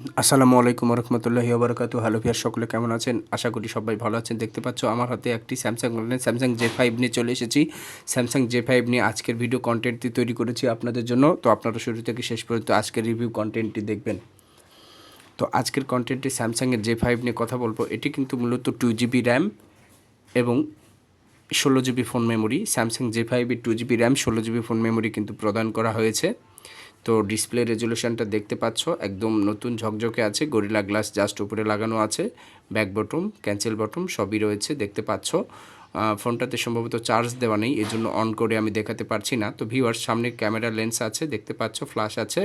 আসসালামু আলাইকুম রহমতুল্লাহি ওবরাকাতু হ্যালো ভিয়ার সকলে কেমন আছেন? আশা করি সবাই ভালো আছেন। দেখতে পাচ্ছ আমার হাতে একটি Samsung online Samsung J five নিয়ে চলে এসেছি। স্যামসাং জে ফাইভ নিয়ে আজকের ভিডিও কন্টেন্টটি তৈরি করেছি আপনাদের জন্য। তো আপনারা শুরু থেকে শেষ পর্যন্ত আজকের রিভিউ কন্টেন্টটি দেখবেন। তো আজকের কন্টেন্টে স্যামসাংয়ের জে ফাইভ নিয়ে কথা বলব। এটি কিন্তু মূলত টু জিবি র্যাম এবং ষোলো GB phone memory Samsung J ফাইভের টু জিবি র্যাম ষোলো জিবি ফোন মেমোরি কিন্তু প্রদান করা হয়েছে। তো ডিসপ্লে রেজলিউশনটা দেখতে পাচ্ছ, একদম নতুন ঝকঝকে আছে গরিলা গ্লাস জাস্ট উপরে লাগানো আছে ব্যাক বটম ক্যান্সেল বটম সবই রয়েছে, দেখতে পাচ্ছ। ফোনটাতে সম্ভবত চার্জ দেওয়া নেই এই জন্য অন করে আমি দেখাতে পারছি না। তো ভিউয়ার সামনে ক্যামেরা লেন্স আছে, দেখতে পাচ্ছ ফ্ল্যাশ আছে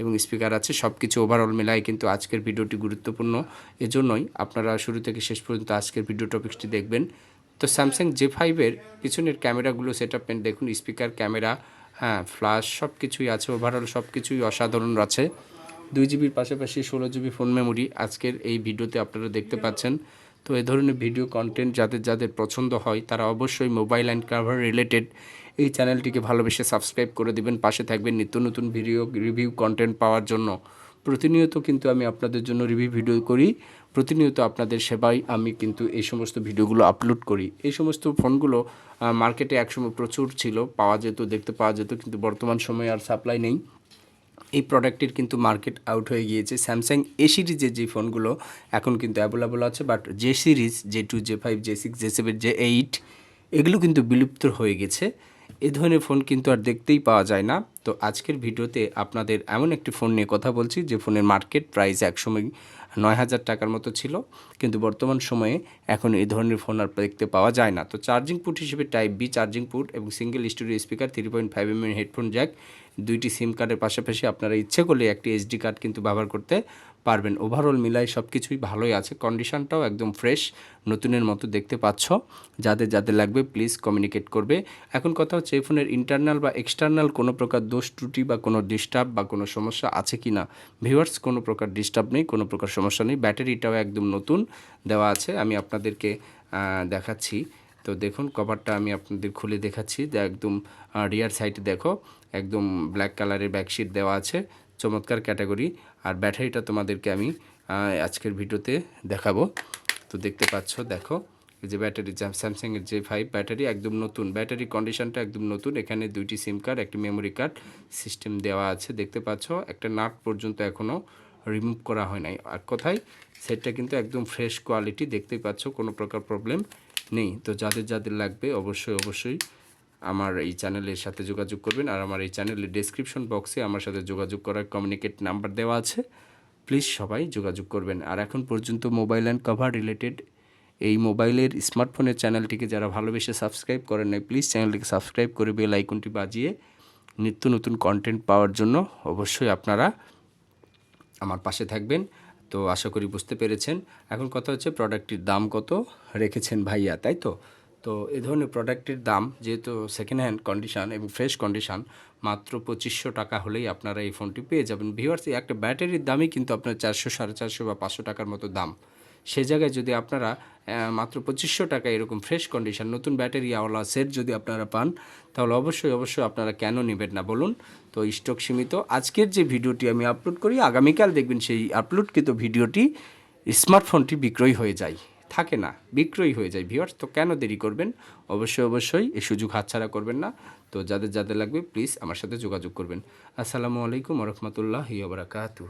এবং স্পিকার আছে সব কিছু ওভারঅল মেলায় কিন্তু আজকের ভিডিওটি গুরুত্বপূর্ণ। এজন্যই আপনারা শুরু থেকে শেষ পর্যন্ত আজকের ভিডিও টপিকসটি দেখবেন। তো স্যামসাং জে ফাইভের পিছনের ক্যামেরাগুলো সেট আপ দেখুন স্পিকার ক্যামেরা হ্যাঁ ফ্ল্যাশ সব কিছুই আছে ওভারঅল সব কিছুই অসাধারণ আছে। দুই জিবির পাশাপাশি ষোলো জিবি ফোন মেমোরি আজকের এই ভিডিওতে আপনারা দেখতে পাচ্ছেন। তো এ ধরনের ভিডিও কন্টেন্ট যাদের যাদের পছন্দ হয়, তারা অবশ্যই মোবাইল অ্যান্ড কাভার রিলেটেড এই চ্যানেলটিকে ভালোবেসে সাবস্ক্রাইব করে দিবেন। পাশে থাকবেন নিত্য নতুন ভিডিও রিভিউ কন্টেন্ট পাওয়ার জন্য। প্রতিনিয়ত কিন্তু আমি আপনাদের জন্য রিভিউ ভিডিও করি। প্রতিনিয়ত আপনাদের সেবায় আমি কিন্তু এই সমস্ত ভিডিওগুলো আপলোড করি। এই সমস্ত ফোনগুলো মার্কেটে একসময় প্রচুর ছিল, পাওয়া যেত, দেখতে পাওয়া যেত, কিন্তু বর্তমান সময়ে আর সাপ্লাই নেই। এই প্রোডাক্টের কিন্তু মার্কেট আউট হয়ে গিয়েছে। স্যামসাং এ সিরিজের যে ফোনগুলো এখন কিন্তু অ্যাভেলেবল আছে বাট যে series J two J five J six J seven J eight এগুলো কিন্তু বিলুপ্ত হয়ে গেছে। এ ধরনের ফোন কিন্তু আর দেখতেই পাওয়া যায় না। তো আজকের ভিডিওতে আপনাদের এমন একটি ফোন নিয়ে কথা বলছি, যে ফোনের মার্কেট প্রাইস একসময় নয় হাজার টাকার মতো ছিল, কিন্তু বর্তমান সময়ে এখন এই ধরনের ফোন আর দেখতে পাওয়া যায় না। তো চার্জিং পুট হিসেবে টাইপ বি চার্জিং পুট এবং single studio speaker, three point five M headphone jack, দুইটি সিম কার্ডের পাশাপাশি আপনারা ইচ্ছে করলে একটি এসডি কার্ড কিন্তু ব্যবহার করতে পারবেন। ওভারঅল মিলাই সব কিছুই ভালোই আছে। কন্ডিশনটাও একদম ফ্রেশ নতুনের মতো দেখতে পাচ্ছ। যাদের যাদের লাগবে প্লিজ কমিউনিকেট করবে। এখন কথা হচ্ছে, এই ফোনের ইন্টারনাল বা এক্সটার্নাল কোনো প্রকার দোষ, ত্রুটি বা কোনো ডিস্টার্ব বা কোনো সমস্যা আছে কি না ভিউয়ার্স কোনো প্রকার ডিস্টার্ব নেই, কোনো প্রকার সমস্যা নেই। ব্যাটারিটাও একদম নতুন দেওয়া আছে। আমি আপনাদেরকে দেখাচ্ছি। তো দেখুন কভারটা আমি আপনাদের খুলে দেখাচ্ছি। যে একদম রিয়ার সাইডে দেখো, একদম ব্ল্যাক কালারের ব্যাকশিট দেওয়া আছে। চমৎকার ক্যাটাগরি আর ব্যাটারিটা তোমাদেরকে আমি আজকের ভিডিওতে দেখাবো। তো দেখতে পাচ্ছ, দেখো যে ব্যাটারি স্যামসাংয়ের যে ফাইভ ব্যাটারি, একদম নতুন। ব্যাটারি কন্ডিশনটা একদম নতুন। এখানে দুইটি সিম কার্ড একটি মেমোরি কার্ড সিস্টেম দেওয়া আছে। দেখতে পাচ্ছ, একটা নাট পর্যন্ত এখনও রিমুভ করা হয় নাই। আর কোথায়? সেটটা কিন্তু একদম ফ্রেশ কোয়ালিটি দেখতেই পাচ্ছ, কোনো প্রকার প্রবলেম নেই। তো যাদের যাদের লাগবে, অবশ্যই অবশ্যই আমার এই চ্যানেলের সাথে যোগাযোগ করবেন আর আমার এই চ্যানেলের ডেসক্রিপশন বক্সে আমার সাথে যোগাযোগ করার কমিউনিকেট নাম্বার দেওয়া আছে। প্লিজ সবাই যোগাযোগ করবেন। আর এখন পর্যন্ত মোবাইল অ্যান্ড কভার রিলেটেড এই মোবাইলের স্মার্টফোনের চ্যানেলটিকে যারা ভালোবেসে সাবস্ক্রাইব করেন নাই প্লিজ চ্যানেলটিকে সাবস্ক্রাইব করে বেল আইকনটি বাজিয়ে নিত্য নতুন কন্টেন্ট পাওয়ার জন্য অবশ্যই আপনারা আমার পাশে থাকবেন। তো আশা করি বুঝতে পেরেছেন। এখন কথা হচ্ছে প্রোডাক্টটির দাম কত রেখেছেন ভাইয়া, তাই তো? তো এ ধরনের প্রোডাক্টের দাম যেহেতু সেকেন্ড হ্যান্ড কন্ডিশান এবং ফ্রেশ কন্ডিশান মাত্র পঁচিশশো টাকা হলেই আপনারা এই ফোনটি পেয়ে যাবেন। ভিওয়ার্স একটা ব্যাটারির দামই কিন্তু আপনার চারশো, সাড়ে চারশো বা পাঁচশো টাকার মতো দাম। সে জায়গায় যদি আপনারা মাত্র পঁচিশশো টাকা এরকম ফ্রেশ কন্ডিশন নতুন ব্যাটারি আওয়ালা সেট যদি আপনারা পান, তাহলে অবশ্যই অবশ্যই আপনারা কেন নেবেন না বলুন? তো স্টক সীমিত। আজকের যে ভিডিওটি আমি আপলোড করি, আগামীকাল দেখবেন সেই আপলোডকৃত ভিডিওটি স্মার্টফোনটি বিক্রয় হয়ে যায়। থাকে না, বিক্রয় হয়ে যায় ভিওয়ার্স তো কেন দেরি করবেন? অবশ্যই অবশ্যই এই সুযোগ হাতছাড়া করবেন না। তো যাদের যাদের লাগবে প্লিজ আমার সাথে যোগাযোগ করবেন। আসসালামু আলাইকুম রহমতুল্লাহ বারাকাতু